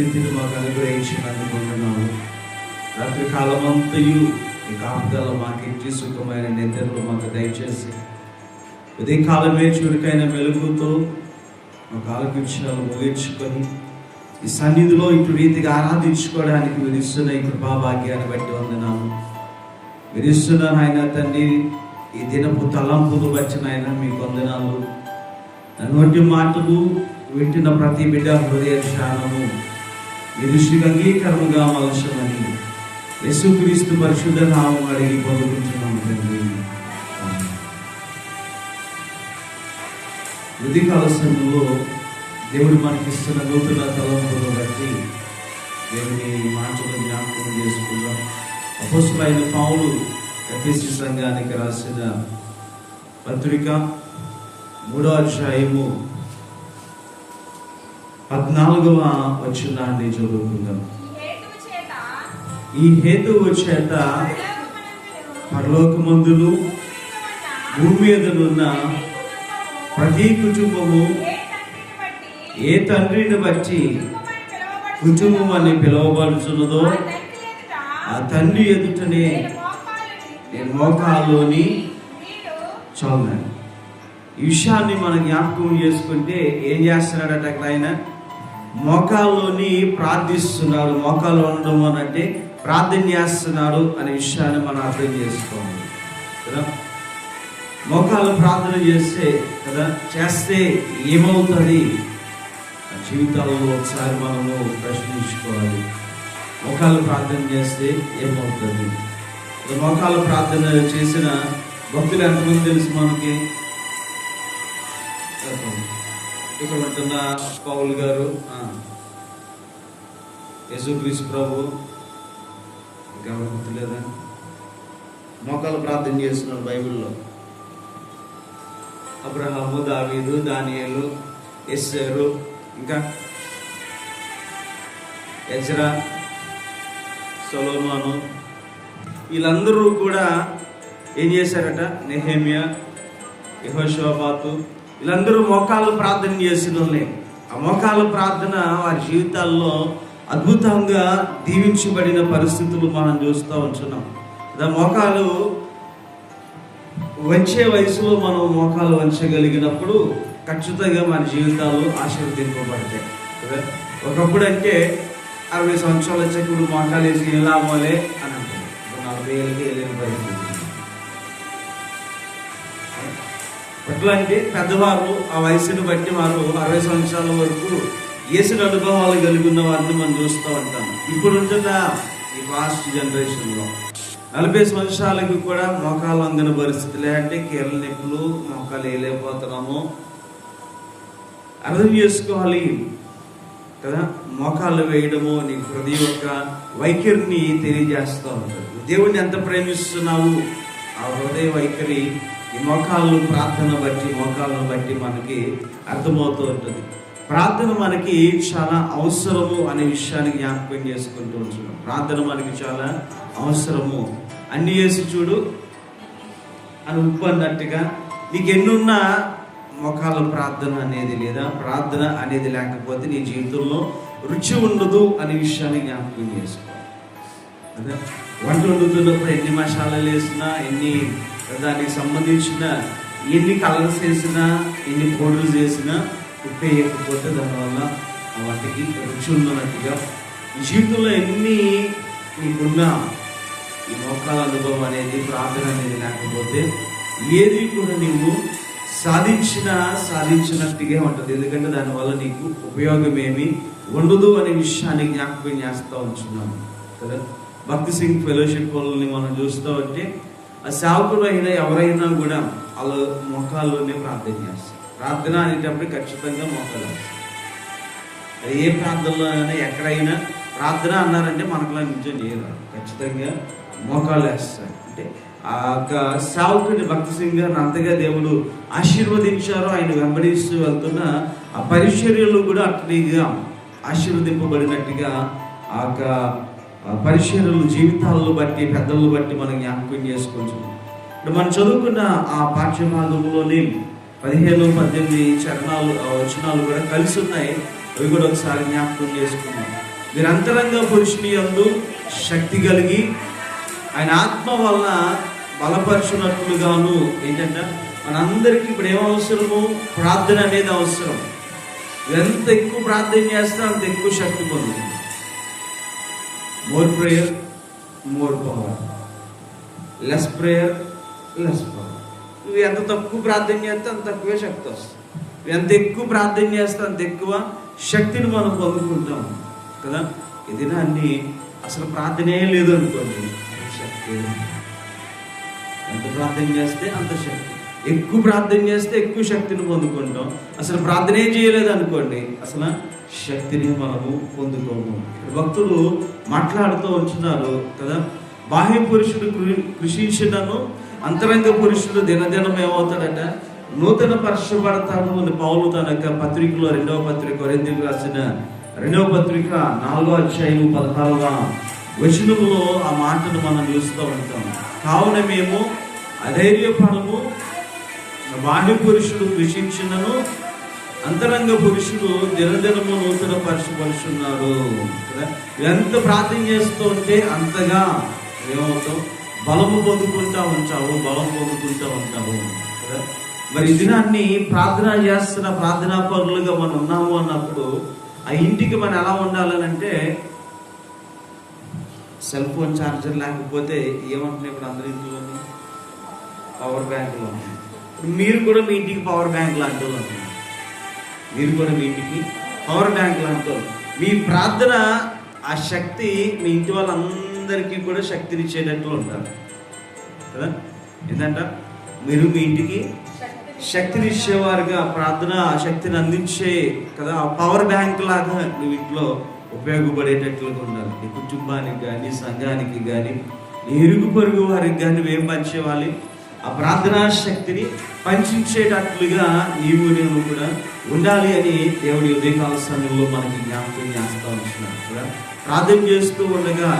స్థితిని మాకు అనుగ్రహించినందుకు ఉన్నాము రాత్రి కాలమంతయు ఈ కాపుదల మాకు ఇచ్చి సుఖమైన నిద్రలు మాకు దయచేసి ఇదే కాలమే చురుకైన వెలుగుతో మా కాలకృష్ణాలు ముగించుకొని ఈ సన్నిధిలో ఇటు రీతిగా ఆరాధించుకోవడానికి మీరు ఇస్తున్న ఈ కృపాభాగ్యాన్ని బట్టి వందనాలు. విధిస్తున్న ఇస్తున్న ఆయన తండ్రి ఈ దినపు తలంపులు వచ్చిన ఆయన మీకు వందనాలు. నన్ను మాటలు వింటున్న ప్రతి బిడ్డ హృదయ ధ్యానము. మీ దృష్టికి అంగీకరముగా మలసమని యేసుక్రీస్తు పరిశుద్ధ నామం అడిగి పొందుకుంటున్నాము తండ్రి. ఆమేన్. ఉదయకాల సమయంలో దేవుడు మనకిస్తున్న నూతన తలంపులు బట్టి దేవుని మాటలు జ్ఞాపకం చేసుకుందాం. అపోసులైన పావులు ఎఫ్ఎస్సి సంఘానికి రాసిన పత్రిక మూడో అధ్యాయము పద్నాలుగవ వచనాన్ని చదువుకుందాం. ఈ హేతువు చేత పరలోకమందులు భూమి మీద ఉన్న ప్రతి కుటుంబము ఏ తండ్రిని బట్టి కుటుంబం అని కుటుంబం పిలువబడుచున్నదో, ఆ తండ్రి ఎదుటనే నేను మోకాల్లోని చదువు ఈ విషయాన్ని మనం జ్ఞాపకం చేసుకుంటే ఏం చేస్తున్నాడట అక్కడ ఆయన? మోకాల్లోని ప్రార్థిస్తున్నాడు. మోకాలు ఉండడం అని అంటే ప్రార్థన చేస్తున్నాడు అనే విషయాన్ని మనం అర్థం చేసుకోవాలి. కదా? మోకాలు ప్రార్థన చేస్తే కదా? చేస్తే ఏమవుతుంది? జీవితాల్లో ఒకసారి మనము ప్రశ్నించుకోవాలి. మోకాలు ప్రార్థన చేస్తే ఏమవుతుంది? మోకాలు ప్రార్థన చేసిన భక్తులు ఎంతమంది తెలుసు మనకి? ఇక్కడ ఉంటున్న పౌల్ గారు. ఆ, ప్రభు. ఇంకెవరు గుర్తులేదా? మోకాలు ప్రార్థన చేస్తున్నారు బైబిల్లో. అబ్రహాము దావీదు దానియలు ఎస్సారు ఇంకా ఎజ్రా సొలోమాను. వీళ్ళందరూ కూడా ఏం చేశారట? నెహేమియా యహోషోబాతు వీళ్ళందరూ మోకాళ్ళు ప్రార్థన చేసిన వాళ్ళే ఆ మోకాళ్ళ ప్రార్థన వారి జీవితాల్లో అద్భుతంగా దీవించబడిన పరిస్థితులు మనం చూస్తూ ఉంటున్నాం. దా మోకాలు వంచే వయసులో మనం మోకాలు వంచగలిగినప్పుడు ఖచ్చితంగా మన జీవితాలు ఆశీర్వదింపబడతాయి. కదా ఒకప్పుడు అంటే అరవై సంవత్సరాలు వచ్చే ఇప్పుడు మోకాలు వేసి ఎలా మోలే అని అంటారు నలభై ఏళ్ళకి వెళ్ళిన పరిస్థితి. ఎట్లా అంటే పెద్దవారు ఆ వయసుని బట్టి వారు అరవై సంవత్సరాల వరకు వేసిన అనుభవాలు కలిగి ఉన్న వారిని మనం చూస్తూ ఉంటాం. ఇప్పుడు ఉంటున్న ఈ ఫాస్ట్ జనరేషన్లో నలభై సంవత్సరాలకి కూడా మోకాలు అందిన పరిస్థితులే అంటే కీళ్ళ నొప్పులు మోకాలు వేయలేకపోతున్నాము. అర్థం చేసుకోవాలి కదా? మోకాళ్ళు వేయడము నీ ప్రతి ఒక్క వైఖరిని తెలియజేస్తూ ఉంటుంది దేవుణ్ణి ఎంత ప్రేమిస్తున్నావు? ఆ హృదయ వైఖరి ఈ మోకాళ్ళు ప్రార్థన బట్టి మోకాళ్ళను బట్టి మనకి అర్థమవుతూ ఉంటుంది. ప్రార్థన మనకి చాలా అవసరము అనే విషయాన్ని జ్ఞాపకం చేసుకుంటూ ఉంటున్నాం. ప్రార్థన మనకి చాలా అవసరము. అన్ని చేసి చూడు అని ఉప్పు అన్నట్టుగా నీకు ఎన్నున్నా మొఖాల ప్రార్థన అనేది లేదా ప్రార్థన అనేది లేకపోతే నీ జీవితంలో రుచి ఉండదు అనే విషయాన్ని జ్ఞాపకం చేసుకో. అదే? వంట వండుతున్నప్పుడు ఎన్ని మసాలాలు వేసినా ఎన్ని దానికి సంబంధించిన ఎన్ని కలర్స్ వేసినా ఎన్ని ఫోటోలు చేసినా ఉప్పు వేయకపోతే దానివల్ల వాటికి రుచి ఉన్నట్టుగా జీవితంలో ఎన్ని నీకున్నా ఈ మోకాల అనుభవం అనేది ప్రార్థన అనేది లేకపోతే ఏది కూడా నీవు సాధించిన సాధించినట్టుగా ఉంటుంది. ఎందుకంటే దానివల్ల నీకు ఉపయోగం ఏమి ఉండదు అనే విషయాన్ని జ్ఞాపకం చేస్తూ ఉంటున్నాను. కదా? భక్తి సింగ్ ఫెలోషిప్ వాళ్ళని మనం చూస్తూ ఉంటే ఆ సేవకుడు అయినా ఎవరైనా కూడా వాళ్ళ మోకాల్లోనే ప్రార్థన చేస్తారు. ప్రార్థన అనేటప్పుడు ఖచ్చితంగా మోకాలు వేస్తారు అది ఏ ప్రాంతంలో అయినా ఎక్కడైనా ప్రార్థన అన్నారంటే మనకులా నిజం చేయరు. ఖచ్చితంగా మోకాళ్ళు వేస్తారు. అంటే ఆ యొక్క సావుకుని భక్తి సింగర్ అంతగా దేవుడు ఆశీర్వదించారు ఆయన వెంబడిస్తూ వెళ్తున్న ఆ పరిచర్యలు కూడా అట్లీగా ఆశీర్వదింపబడినట్టుగా ఆ యొక్క ఆ జీవితాలను బట్టి పెద్దలను బట్టి మనం జ్ఞాపకం చేసుకోవచ్చు. ఇప్పుడు మనం చదువుకున్న ఆ పాఠ్యభాగంలోని పదిహేను పద్దెనిమిది చరణాలు వచనాలు కూడా కలిసి ఉన్నాయి. అవి కూడా ఒకసారి జ్ఞాపకం చేసుకున్నాం మీరు అంతరంగ పురుషుని అందు శక్తి కలిగి ఆయన ఆత్మ వలన బలపరచునట్లుగాను ఏంటంటే? మనందరికీ ఇప్పుడు ఏమవసరము ప్రార్థన అనేది అవసరం. ఎంత ఎక్కువ ప్రార్థన చేస్తే అంత ఎక్కువ శక్తి పొందుతుంది more prayer more power less prayer less power నువ్వు ఎంత తక్కువ ప్రార్థన చేస్తే అంత తక్కువే శక్తి వస్తుంది. నువ్వు ఎంత ఎక్కువ ప్రార్థన చేస్తే అంత ఎక్కువ శక్తిని మనం పొందుకుంటాం. కదా? ఇది అన్ని అసలు ప్రార్థనే లేదు అనుకోండి. శక్తి. ఎంత ప్రార్థన చేస్తే అంత శక్తి. ఎక్కువ ప్రార్థన చేస్తే ఎక్కువ శక్తిని పొందుకుంటాం. అసలు ప్రార్థనే చేయలేదు అనుకోండి. అసలు శక్తిని మనము పొందుకోము. భక్తులు మాట్లాడుతూ ఉంటున్నారు కదా బాహ్య పురుషుడు కృషించినను అంతరంగ పురుషుడు దినదినం ఏమవుతాడట? నూతన పరచబడతాడు అని పౌలు తన యొక్క పత్రికలో రెండవ పత్రిక రెండుకు రాసిన రెండవ పత్రిక నాలుగో అధ్యాయం పదహారవ వచనములో ఆ మాటను మనం చూస్తూ ఉంటాం. కావున మేము అధైర్యపడము బాహ్య పురుషుడు కృషించినను అంతరంగ పురుషుడు దినదినము నూతన పరిశుభరుచున్నారు కదా? ఎంత ప్రార్థన చేస్తూ ఉంటే అంతగా ఏమవుతావు? బలము పొందుకుంటా ఉంటావు బలం పొందుకుంటా ఉంటావు. కదా? మరి ఈ దినాన్ని ప్రార్థన చేస్తున్న ప్రార్థనా పరులుగా మనం ఉన్నాము అన్నప్పుడు ఆ ఇంటికి మనం ఎలా ఉండాలనంటే సెల్ ఫోన్ ఛార్జర్ లేకపోతే ఏమంటున్నాయి ఇప్పుడు అందరి ఇంట్లోని పవర్ బ్యాంకులో. ఇప్పుడు మీరు కూడా మీ ఇంటికి పవర్ బ్యాంక్ లాంటి మీరు కూడా మీ ఇంటికి పవర్ బ్యాంకులతో మీ ప్రార్థన ఆ శక్తి మీ ఇంటి వాళ్ళందరికీ కూడా శక్తినిచ్చేటట్లు ఉంటారు. కదా? ఏంటంట? మీరు మీ ఇంటికి శక్తినిచ్చేవారుగా ప్రార్థన ఆ శక్తిని అందించే కదా? ఆ పవర్ బ్యాంక్ లాగా నువ్వు ఇంట్లో ఉపయోగపడేటట్లుగా ఉండాలి. నీ కుటుంబానికి కానీ సంఘానికి కానీ నీ ఇరుగు పొరుగు వారికి కానీ నువ్వేం పంచేవాలి ఆ ప్రార్థనా శక్తిని పంచించేటట్లుగా నీవు నేను కూడా ఉండాలి అని దేవుడి ఉదయకాల సమయంలో మనకి జ్ఞాపకం చేస్తా ఉంటున్నాడు కూడా. ప్రార్థన చేస్తూ ఉండగా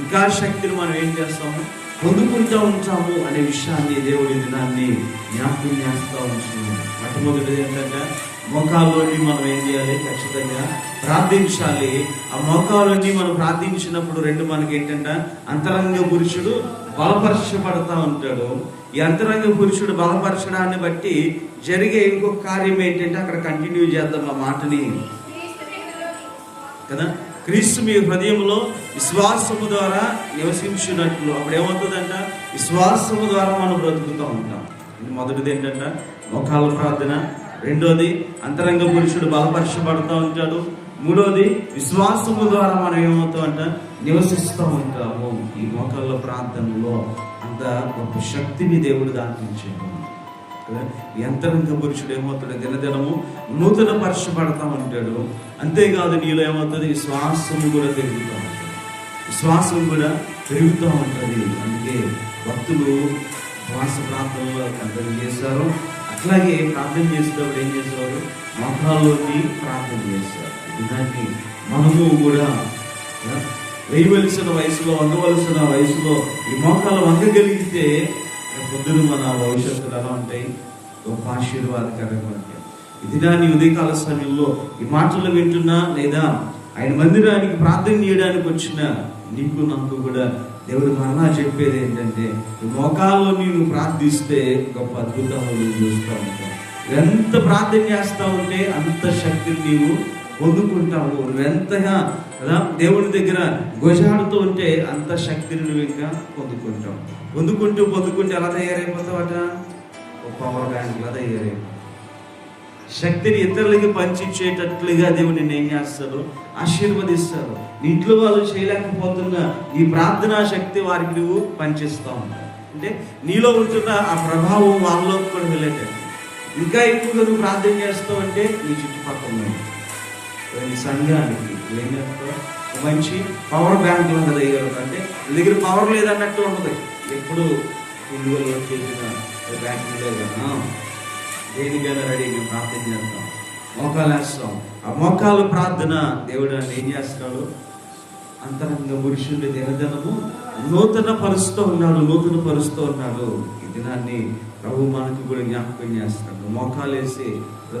ఇంకా శక్తిని మనం ఏం చేస్తాము? పొందుకుంటూ ఉంటాము అనే విషయాన్ని దేవుడి దినాన్ని జ్ఞాపకం చేస్తూ ఉంటున్నాము మొట్టమొదటిది ఏంటంటే మోకాల్లోని మనం ఏం చేయాలి? ఖచ్చితంగా ప్రార్థించాలి. ఆ మోకాల్లోని మనం ప్రార్థించినప్పుడు రెండు మనకి ఏంటంటే అంతరంగ పురుషుడు బలపరచబడతా ఉంటాడు. ఈ అంతరంగ పురుషుడు బలపరచడాన్ని బట్టి జరిగే ఇంకొక కార్యం ఏంటంటే అక్కడ కంటిన్యూ చేద్దాం ఆ మాటని. కదా? క్రీస్తు మీ హృదయంలో విశ్వాసము ద్వారా నివసించినట్లు. అప్పుడు ఏమవుతుందంట? విశ్వాసము ద్వారా మనం బ్రతుకుతూ ఉంటాం. మొదటిది ఏంటంట? మొఖాల ప్రార్థన. రెండోది అంతరంగ పురుషుడు బలపరచబడుతూ ఉంటాడు. మూడోది విశ్వాసము ద్వారా మనం ఏమవుతాం అంట నివసిస్తూ ఉంటాము ఈ మోకాళ్ళ ప్రార్థనలో. అంత గొప్ప శక్తిని దేవుడు దానికి ఇచ్చాడు. ఈ పురుషుడు ఏమవుతాడు? దినదినము నూతన పరచబడతా ఉంటాడు అంతేకాదు నీలో ఏమవుతుంది? శ్వాసం కూడా పెరుగుతూ ఉంటుంది. శ్వాసం కూడా పెరుగుతూ ఉంటుంది. అందుకే భక్తులు శ్వాస ప్రాంతంలో ప్రార్థన చేశారు అట్లాగే ప్రార్థన చేసేటప్పుడు ఏం చేసేవారు? మోకాల్లోకి ప్రార్థన చేస్తారు. దాన్ని మనము కూడా వేయవలసిన వయసులో అందవలసిన వయసులో ఈ మోకాలు అందగలిగితే పొద్దున మన భవిష్యత్తులు ఎలా ఉంటాయి? గొప్ప ఆశీర్వాదకరంగా ఉంటాయి. ఇది నీ ఉదయకాల సమయంలో ఈ మాటలు వింటున్నా లేదా ఆయన మందిరానికి ప్రార్థన చేయడానికి వచ్చిన నీకు నాకు కూడా దేవుడు మరలా చెప్పేది ఏంటంటే ఈ మోకాల్లో నీవు ప్రార్థిస్తే గొప్ప అద్భుతాలు నువ్వు చూస్తూ ఉంటాను. ఎంత ప్రార్థన చేస్తూ ఉంటే అంత శక్తిని నీవు పొందుకుంటావు. నువ్వెంతగా కదా? దేవుని దగ్గర గోజాడుతూ ఉంటే అంత శక్తిని నువ్వు ఇంకా పొందుకుంటావు. పొందుకుంటూ పొందుకుంటూ ఎలా తయారైపోతావట? ఒక పవర్ బ్యాంక్ లా తయారైపోతావు. శక్తిని ఇతరులకి పంచిచ్చేటట్లుగా దేవుని నిన్ను ఏం చేస్తాడు? ఆశీర్వదిస్తారు నీ ఇంట్లో వాళ్ళు చేయలేకపోతున్న ఈ ప్రార్థనా శక్తి వారికి నువ్వు పంచిస్తా ఉంటావు. అంటే నీలో ఉంటున్న ఆ ప్రభావం వాళ్ళలోకి కూడా వెళ్ళేటట్టు ఇంకా ఎక్కువగా నువ్వు ప్రార్థన చేస్తావు అంటే నీ చుట్టుపక్కల దాని సంఘానికి ఏం మంచి పవర్ బ్యాంక్ లాగా దగ్గర అంటే నీ దగ్గర పవర్ లేదన్నట్టు ఉండదు. ఎప్పుడు ఇండివిజువల్ చేసిన బ్యాంక్ లేదా దేనికైనా రెడీ మేము ప్రార్థన చేస్తాం మోకాలు వేస్తాం ఆ మోకాలు ప్రార్థన దేవుడు అని ఏం చేస్తాడు? అంతరంగ పురుషుడి దినదనము నూతన పరుస్తూ ఉన్నాడు నూతన పరుస్తూ ఉన్నాడు. ఈ దినాన్ని ప్రభు మనకు కూడా జ్ఞాపకం చేస్తాడు. మోకాలు వేసి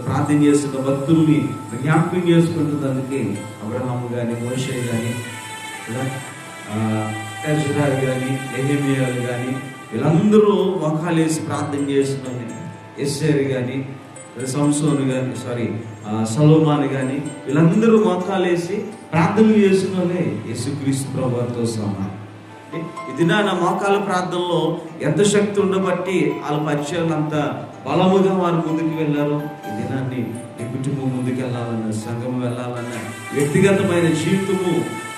ప్రార్థన చేస్తున్న భక్తుల్ని జ్ఞాపకం చేసుకుంటున్నందుకే అబ్రహాము కానీ మోషే కానీ ఎజ్రాల్ కానీ ఎహెమియాలు కానీ వీళ్ళందరూ మోకాలు వేసి ప్రార్థన చేస్తున్నాను ఎస్ఆర్ కానీ సంసోను కానీ సారీ సలోమాన్ కానీ వీళ్ళందరూ మోకాలు వేసి ప్రార్థనలు చేస్తున్నారే యేసుక్రీస్తు ప్రభుత్వ సమానం. ఇది నా మోకాల ప్రార్థనలో ఎంత శక్తి ఉండబట్టి వాళ్ళ పరిచయాలు అంత బలముగా వారు ముందుకు వెళ్ళారు ఈ దినాన్ని నీ కుటుంబం ముందుకు వెళ్ళాలన్న సంఘం వెళ్ళాలన్న వ్యక్తిగతమైన జీవితము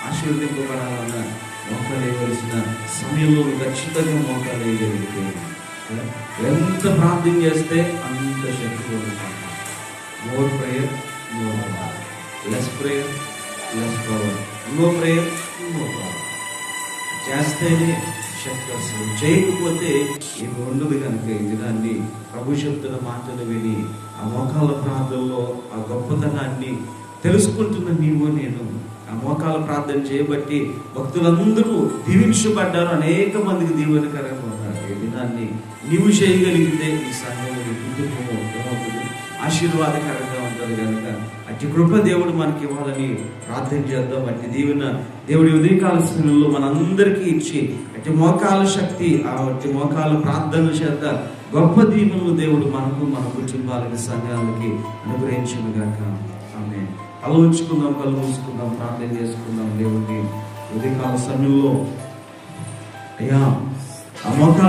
ఆశీర్వదింపబడాలన్న మోకాలేయవలసిన సమయంలో ఖచ్చితంగా మోకాలేయగలిగితే. ఎంత ప్రార్థన చేస్తే అంత శక్తి more prayer more less prayer less power no prayer no power చేస్తేనే శక్తి వస్తుంది. చేయకపోతే ఏమి ఉండదు కనుక ఈ దినాన్ని ప్రభు మాటలు విని ఆ మోకాల ప్రాంతంలో ఆ గొప్పతనాన్ని తెలుసుకుంటున్న నీవు నేను. ఆ మోకాల ప్రార్థన చేయబట్టి భక్తులందరూ దీవించబడ్డారు. అనేక మందికి దీవెనకరంగా ఉన్నారు. ఈ దినాన్ని నీవు చేయగలిగితే ఈ సంఘం ఆశీర్వాదకరంగా ఉంటుంది కనుక అట్టి కృప దేవుడు మనకి ఇవ్వాలని ప్రార్థన చేద్దాం. అట్టి దీవెన దేవుడి ఉదయకాల సమయంలో మనందరికీ ఇచ్చి అట్టి మోకాల శక్తి ఆ మోకాల ప్రార్థన చేత గొప్ప దీవెనలు దేవుడు మనకు మన కుటుంబాలకి సంఘాలకి అనుగ్రహించను గాక ఆమె కళ్ళు ఉంచుకుందాం కళ్ళు మూసుకుందాం ప్రార్థన చేసుకుందాం దేవుడిని. ఉదయకాల సమయంలో అయ్యా ఆ మోకాల